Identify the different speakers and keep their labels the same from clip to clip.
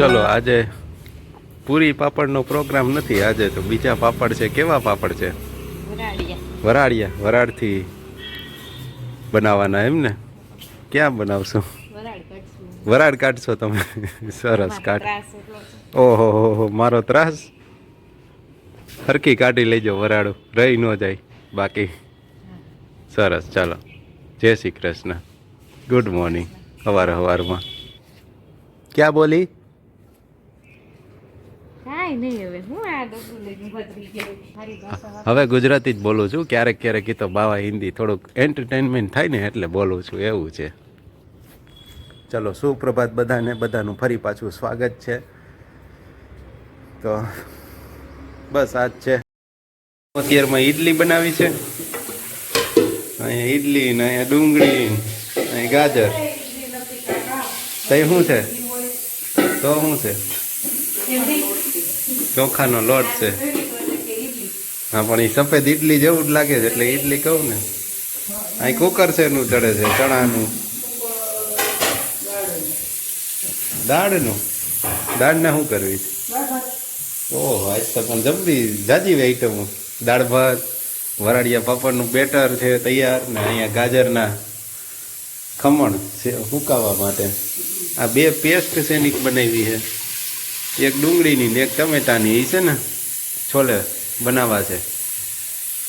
Speaker 1: આજે પૂરી પાપડનો પ્રોગ્રામ નથી આજે તો બીજા પાપડ છે. કેવા પાપડ છે?
Speaker 2: વરાળિયા.
Speaker 1: વરાળથી બનાવવાના એમ ને? ક્યાં બનાવશો?
Speaker 2: વરાળ કાઢશો.
Speaker 1: તમે? સરસ કાઢ. ઓહો હો હો મારો ત્રાસ? હરકી કાઢી લેજો વરાળું રહી ન જાય બાકી. સરસ ચાલો. જય શ્રી કૃષ્ણ. ગુડ મોર્નિંગ સવાર સવારમાં ક્યાં બોલી?
Speaker 2: કાંઈ નહીં હવે. હું આ ડગલું લઈને ભદ્રી ગયો મારી ભાષા
Speaker 1: હવે ગુજરાતી જ બોલું છું. ક્યારેક ક્યારેક એ તો બાવા હિન્દી થોડુંક એન્ટરટેનમેન્ટ થાય ને એટલે બોલું છું. એવું છે. ચલો સુપ્રભાત બધાને. બધાનું ફરી પાછું સ્વાગત છે. તો બસ આજ છે. અત્યારમાં ઈડલી બનાવી છે. અહીંયા ઈડલી ને અહીંયા ડુંગળી અહીં અહીંયા ગાજર. તઈ શું છે? તો શું છે? ચોખાનો લોટ છે. હા, પણ એ સફેદ ઈડલી જેવું જ લાગે છે, એટલે ઈડલી કહું ને. અહીં કુકર છે એનું ચડે છે, ચણાનું. દાળનું. દાળને શું કરવી? ઓહો, આજ તો પણ જબરી જાજી આઈટમો દાળ ભાત, વરાળિયા પાપડનું બેટર છે, તૈયાર, ને અહીંયા ગાજરના ખમણ છે, સુકાવા માટે. આ બે પેસ્ટ સેનિક બનાવી છે. એક ડુંગળીની ને એક ટમેટાની એ છે ને છોલે બનાવવા છે.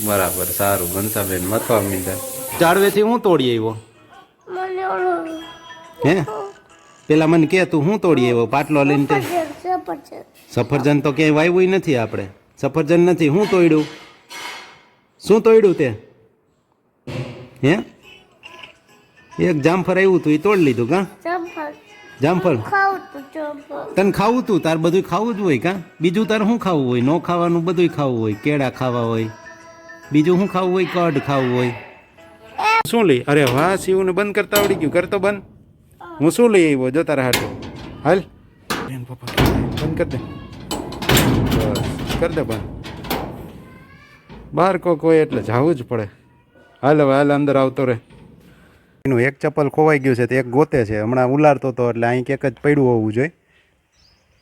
Speaker 1: બરાબર સારું મનસાબેન મથવા મીંડા. ઝાડવેથી હું તોડી આવ્યો? હે? પેલા મને કે તું હું તોડી આવ્યો? પાટલો લઈને તે?
Speaker 3: સફરજન
Speaker 1: તો ક્યાંય વાવ્યું નથી આપણે. સફરજન નથી. હું તોડ્યું? શું તોડ્યું તે? હે? એક જામફળ આવ્યું તું એ તોડી લીધું કા? જામફળ
Speaker 3: ખાવું તો ચોપર
Speaker 1: તને ખાવું તું? તાર બધું ખાવું જ હોય કા? બીજું તારે શું ખાવું હોય? ન ખાવાનું બધું ખાવું હોય. કેળા ખાવા હોય. બીજું શું ખાવું હોય? કડ ખાવું હોય. શું લઈ? અરે વાહ શિવને બંધ કરતા આવડી ગયું. કરતો બંધ. હું શું લઈ આવ્યો? જો તારા હાટું હાલ. બેન પપ્પા બંધ કર દે. બસ. કર દે બંધ. બહાર કોક હોય એટલે જવું જ પડે. હાલ હવે હાલ અંદર આવતો રે એનું એક ચપ્પલ ખોવાઈ ગયું છે, તે એક ગોતે છે. હમણાં ઉલારતો હતો એટલે અહીં ક્યાંક જ પડ્યું હોવું જોઈએ.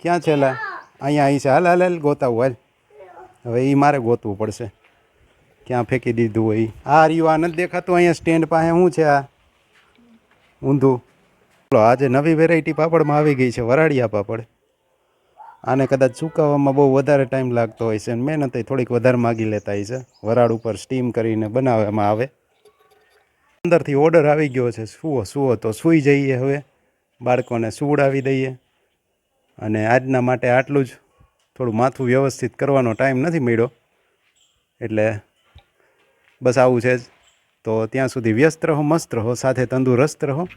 Speaker 1: ક્યાં છે અહીંયા, અહીં છે. હાલ હાલ હાલ, ગોતાવું, હાલ. હવે એ મારે ગોતવું પડશે. ક્યાં ફેંકી દીધું હોય. આ રહ્યું, આ નથી દેખાતું અહીંયા સ્ટેન્ડ પાસે. શું છે આ? ઊંધું. ચલો આજે નવી વેરાયટી પાપડમાં આવી ગઈ છે, વરાળિયા પાપડ. આને કદાચ સુકાવવામાં બહુ વધારે ટાઈમ લાગતો હોય છે, અને મહેનત થોડીક વધારે માગી લેતા હોય છે. વરાળ ઉપર સ્ટીમ કરીને બનાવવામાં આવે. અંદરથી ઓર્ડર આવી ગયો છે. સુવો સુવો તો સૂઈ જઈએ હવે. બાળકોને સુવડાવી દઈએ. અને આજના માટે આટલું જ. થોડું માથું વ્યવસ્થિત કરવાનો ટાઈમ નથી મળ્યો. એટલે બસ આવું છે જ. તો ત્યાં સુધી વ્યસ્ત રહો, મસ્ત રહો, સાથે તંદુરસ્ત રહો.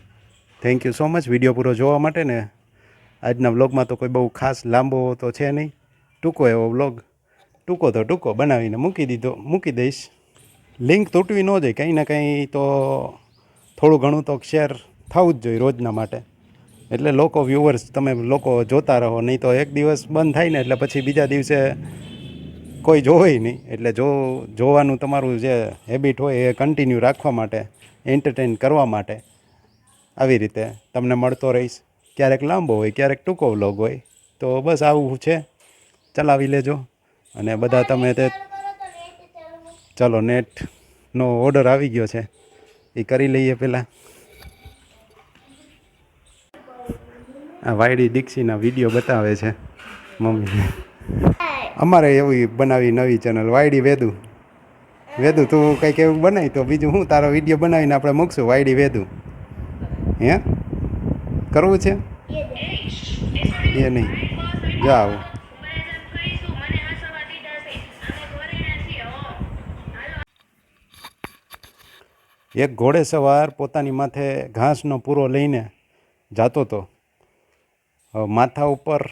Speaker 1: Thank you so much video પૂરો જોવા માટે ને આજના વ્લોગમાં તો કોઈ બહુ ખાસ લાંબો તો છે નહીં. ટૂંકો એવો વ્લોગ ટૂંકો તો ટૂંકો બનાવીને મૂકી દીધો, મૂકી દઈશ. લિંક તૂટવી ન જાય, કંઈ ને કંઈ તો થોડું ઘણું તો શેર થવું જ જોઈએ રોજના માટે. એટલે લોકો વ્યૂવર્સ તમે લોકો જોતા રહો, નહીં તો એક દિવસ બંધ થાય ને, એટલે પછી બીજા દિવસે કોઈ જોવે નહીં. એટલે જો, જોવાનું તમારું જે હેબિટ હોય એ કન્ટિન્યુ રાખવા માટે એન્ટરટેન કરવા માટે આવી રીતે તમને મળતો રહીશ. ક્યારેક લાંબો હોય, ક્યારેક ટૂંકો વ્લોગ હોય, તો બસ આવું છે. ચલાવી લેજો. અને બધા તમે તે ચલો નેટનો ઓર્ડર આવી ગયો છે. એ કરી લઈએ પહેલાં. આ વાયડી દીક્ષીના વીડિયો બતાવે છે મમ્મી અમારે એવી બનાવી નવી ચેનલ વાયડી વેદુ. વેદુ, તું કંઈક એવું બનાવી તો બીજું હું તારો વીડિયો બનાવીને આપણે મૂકશું, વાયડી વેદુ. હે? કરવું છે? એ નહીં. જાઓ. એક ઘોડે સવાર પોતાની માથે ઘાસનો પૂરો લઈને જાતો હતો માથા ઉપર,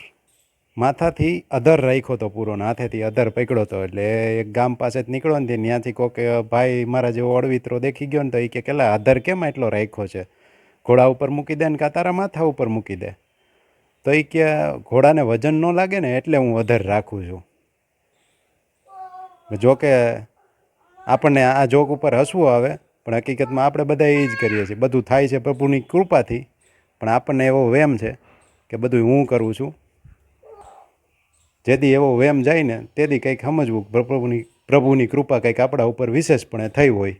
Speaker 1: માથાથી અધર રાખ્યો હતો પૂરો હાથેથી અધર પકડ્યો હતો એટલે એક ગામ પાસે જ નીકળ્યો ને ત્યાંથી કોકે ભાઈ મારા જેવો અળવિત્રો દેખી ગયો ને તો એ કે, કેલા, અધર કેમ એટલો રાખ્યો છે? ઘોડા ઉપર મૂકી દે ને કાં તારા માથા ઉપર મૂકી દે? તો એ કે, ઘોડાને વજન ન લાગે ને એટલે હું અધર રાખું છું. જોકે આપણને આ જોક ઉપર હસવું આવે પણ હકીકતમાં આપણે બધા એ જ કરીએ છીએ. બધું થાય છે પ્રભુની કૃપાથી. પણ આપણને એવો વેમ છે કે બધું હું કરું છું. જેથી એવો વેમ જાય ને, તેથી કંઈક સમજવું પ્રભુની પ્રભુની કૃપા કંઈક આપણા ઉપર વિશેષપણે થઈ હોય.